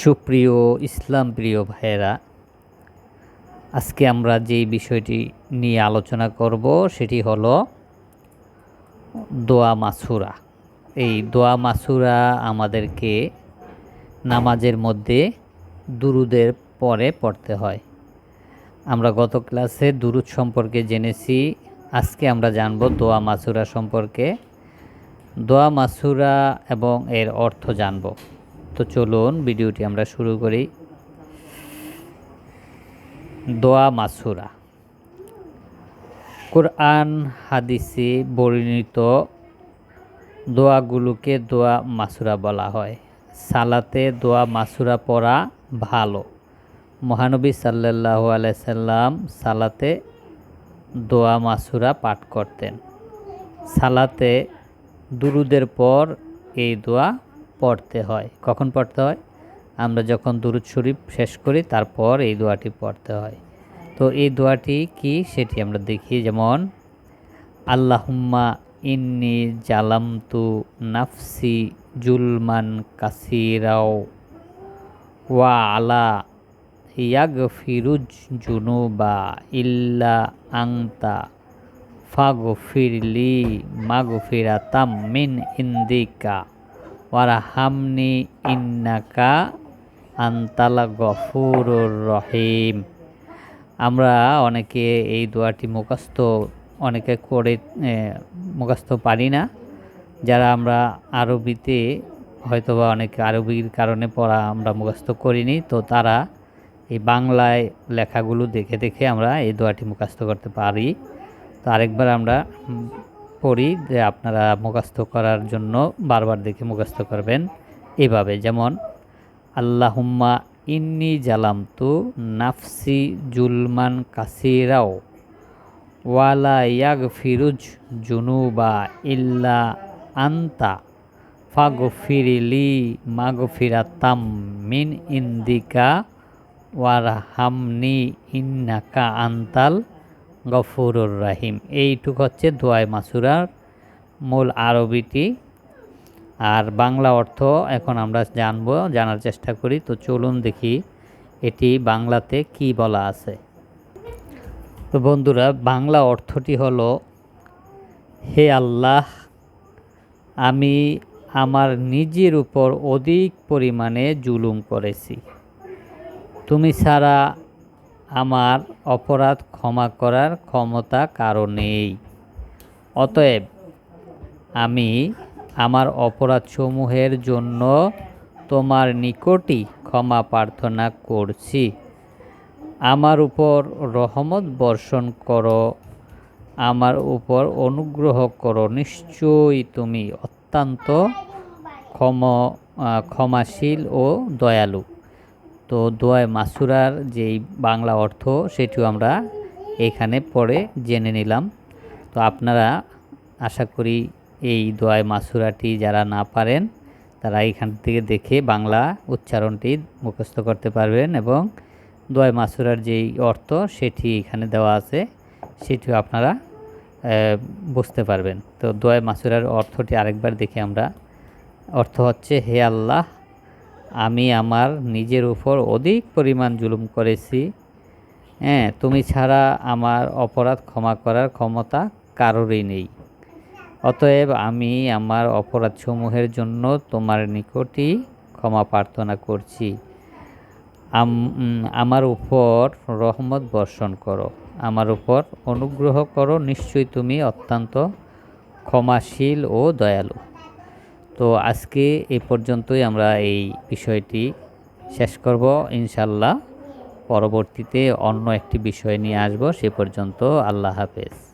সুপ্রিয় ইসলাম প্রিয় ভাইয়েরা, আজকে আমরা যে বিষয়টি নিয়ে আলোচনা করব সেটি হলো দোয়া মাসুরা। এই দোয়া মাসুরা আমাদেরকে নামাজের মধ্যে দুরুদের পরে পড়তে হয়। আমরা গত ক্লাসে দুরুদ সম্পর্কে জেনেছি, আজকে আমরা জানব দোয়া মাসুরা সম্পর্কে। দোয়া মাসুরা এবং এর অর্থ জানব। তো চলুন ভিডিওটি আমরা শুরু করি। দোয়া মাসুরা। কোরআন হাদিসে বর্ণিত দোয়াগুলোকে দোয়া মাসুরা বলা হয়। সালাতে দোয়া মাসুরা পড়া ভালো। মহানবী সাল্লাল্লাহু আলাই সাল্লাম সালাতে দোয়া মাসুরা পাঠ করতেন। সালাতে দুরুদের পর এই দোয়া পড়তে হয়। কখন পড়তে হয়? আমরা যখন দুরুদ শরীফ শেষ করি, তারপর এই দোয়াটি পড়তে হয়। তো এই দোয়াটি কি? সেটি আমরা দেখি। যেমন, আল্লাহুম্মা ইন্নি জালামতু নাফসি জুলমান কাসিরাও ওয়া আলা ইয়াগ ফিরুজ জুনুবা ইল্লা আংতা ফাগফিরলি মাগফিরাতাম মিন ইন্দিকা। ওয়ারহামনি ইন্নাকা আন্তালা গফুরুর রহিম। আমরা অনেকে এই দোয়াটি মুখস্থ, অনেকে করে মুখস্থ পারি না। যারা আমরা আরবিতে, হয়তোবা অনেকে আরবির কারণে পড়া আমরা মুখস্থ করিনি, তো তারা এই বাংলায় লেখাগুলো দেখে দেখে আমরা এই দোয়াটি মুখস্থ করতে পারি। তো আরেকবার আমরা পড়ি যে আপনারা মুখস্থ করার জন্য বারবার দেখে মুখস্থ করবেন। এভাবে যেমন, আল্লাহুম্মা ইন্নি জালামতু নাফসি জুলমান কাসিরাও ওয়ালা ইয়াগ ফিরুজ জুনুবা ইল্লা আন্তা ফাগফিরিলি মাগফিরাতাম মিন ইন্দিকা ওয়ারহামনি ইন্নাকা আন্তাল গফুরুর রাহিম। এইটুক হচ্ছে দোয়াই মাসুরার মূল আরবিটি। আর বাংলা অর্থ এখন আমরা জানব, জানার চেষ্টা করি। তো চলুন দেখি এটি বাংলাতে কি বলা আছে। তো বন্ধুরা, বাংলা অর্থটি হলো, হে আল্লাহ, আমি আমার নিজের উপর অধিক পরিমাণে জুলুম করেছি। তুমি ছাড়া আমার অপরাধ ক্ষমা করার ক্ষমতা কারও নেই। অতএব আমি আমার অপরাধসমূহের জন্য তোমার নিকটই ক্ষমা প্রার্থনা করছি। আমার উপর রহমত বর্ষণ করো। আমার উপর অনুগ্রহ করো। নিশ্চয়ই তুমি অত্যন্ত ক্ষম ক্ষমাশীল ও দয়ালু। তো দোয়ায় মাসুরার যেই বাংলা অর্থ, সেটিও আমরা এখানে পড়ে জেনে নিলাম। তো আপনারা আশা করি এই দোয়ায় মাসুরাটি যারা না পারেন, তারা এখান থেকে দেখে বাংলা উচ্চারণটি মুখস্থ করতে পারবেন এবং দোয়ায় মাসুরার যেই অর্থ, সেটি এখানে দেওয়া আছে, সেটিও আপনারা বুঝতে পারবেন। তো দোয়ায় মাসুরার অর্থটি আরেকবার দেখি আমরা। অর্থ হচ্ছে, হে আল্লাহ আমি আমার নিজের উপর অধিক পরিমাণ জুলুম করেছি। হ্যাঁ তুমি ছাড়া আমার অপরাধ ক্ষমা করার ক্ষমতা কারোরই নেই। অতএব আমি আমার অপরাধসমূহের জন্য তোমার নিকটই ক্ষমা প্রার্থনা করছি। আম- আমার উপর রহমত বর্ষণ করো। আমার উপর অনুগ্রহ করো, নিশ্চয়ই তুমি অত্যন্ত ক্ষমাশীল ও দয়ালু। তো আজকে এই পর্যন্তই আমরা এই বিষয়টি শেষ করব। ইনশাল্লাহ পরবর্তীতে অন্য একটি বিষয় নিয়ে আসব। সে পর্যন্ত আল্লাহ হাফেজ।